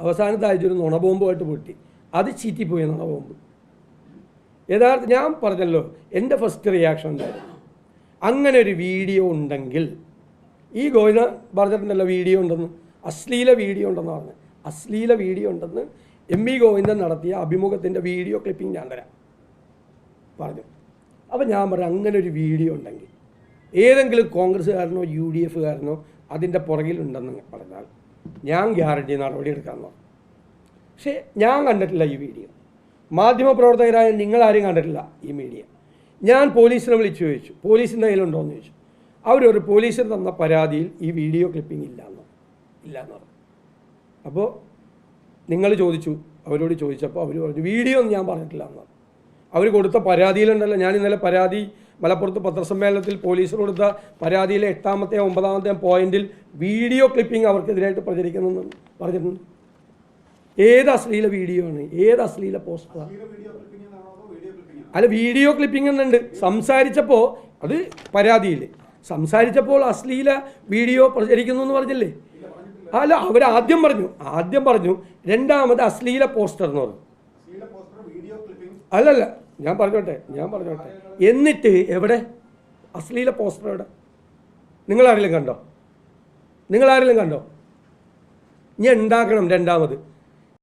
അവസാനത്തെ ഒരു നുണബോംബുമായിട്ട് പൊട്ടി. അത് ചീറ്റിപ്പോയി നുണബോംബ്. യഥാർത്ഥ ഞാൻ പറഞ്ഞല്ലോ എന്റെ ഫസ്റ്റ് റിയാക്ഷൻ എന്തായിരുന്നു അങ്ങനെ ഒരു വീഡിയോ ഉണ്ടെങ്കിൽ ഈ ഗോവിന പറഞ്ഞിട്ടുണ്ടല്ലോ വീഡിയോ ഉണ്ടെന്ന് അശ്ലീല വീഡിയോ ഉണ്ടെന്ന് പറഞ്ഞു അശ്ലീല വീഡിയോ ഉണ്ടെന്ന് എം വി ഗോവിന്ദൻ നടത്തിയ അഭിമുഖത്തിന്റെ വീഡിയോ ക്ലിപ്പിംഗ് ഞാൻ തരാം പറഞ്ഞു. അപ്പോൾ ഞാൻ പറഞ്ഞു അങ്ങനെ ഒരു വീഡിയോ ഉണ്ടെങ്കിൽ ഏതെങ്കിലും കോൺഗ്രസ്സുകാരനോ യു ഡി എഫുകാരനോ അതിന്റെ പുറകിലുണ്ടെന്ന് പറഞ്ഞാൽ ഞാൻ ഗ്യാരണ്ടി നടപടി എടുക്കാമെന്ന് പറഞ്ഞു പക്ഷേ ഞാൻ കണ്ടിട്ടില്ല ഈ വീഡിയോ. മാധ്യമപ്രവർത്തകരായ നിങ്ങളാരും കണ്ടിട്ടില്ല ഈ മീഡിയ. ഞാൻ പോലീസിനെ വിളിച്ചു ചോദിച്ചു. പോലീസിന്റെ കയ്യിലുണ്ടോ എന്ന് ചോദിച്ചു. അവരൊരു പോലീസിന് തന്ന പരാതിയിൽ ഈ വീഡിയോ ക്ലിപ്പിംഗ് ഇല്ല ഇല്ലയെന്ന് ഇല്ല എന്ന് പറഞ്ഞു. അപ്പോൾ നിങ്ങൾ ചോദിച്ചു. അവരോട് ചോദിച്ചപ്പോൾ അവർ പറഞ്ഞു വീഡിയോ ഒന്നും ഞാൻ പറഞ്ഞിട്ടില്ല എന്ന് അവർ കൊടുത്ത പരാതിയിലുണ്ടല്ലോ. ഞാൻ ഇന്നലെ പരാതി മലപ്പുറത്ത് പത്രസമ്മേളനത്തിൽ പോലീസ് കൊടുത്ത പരാതിയിലെ എട്ടാമത്തെ ഒമ്പതാമത്തെ പോയിന്റിൽ വീഡിയോ ക്ലിപ്പിംഗ് അവർക്കെതിരായിട്ട് പ്രചരിക്കുന്നു പറഞ്ഞിട്ടുണ്ട്. ഏത് അശ്ലീല വീഡിയോ ആണ് ഏത് അശ്ലീല പോസ്റ്ററാണ് അല്ല വീഡിയോ ക്ലിപ്പിംഗ് എന്നുണ്ട്. സംസാരിച്ചപ്പോൾ അത് പരാതിയിൽ സംസാരിച്ചപ്പോൾ അശ്ലീല വീഡിയോ പ്രചരിക്കുന്നു എന്ന് പറഞ്ഞില്ലേ അല്ല അവർ ആദ്യം പറഞ്ഞു ആദ്യം പറഞ്ഞു രണ്ടാമത് അശ്ലീല പോസ്റ്റർ എന്ന് പറഞ്ഞു. അല്ലല്ല ഞാൻ പറഞ്ഞോട്ടെ ഞാൻ പറഞ്ഞോട്ടെ. എന്നിട്ട് എവിടെ? അശ്ലീല പോസ്റ്റർ എവിടെ? നിങ്ങളാരെങ്കിലും കണ്ടോ? നിങ്ങളാരെങ്കിലും കണ്ടോ? ഞാൻ ഉണ്ടാക്കണം രണ്ടാമത്?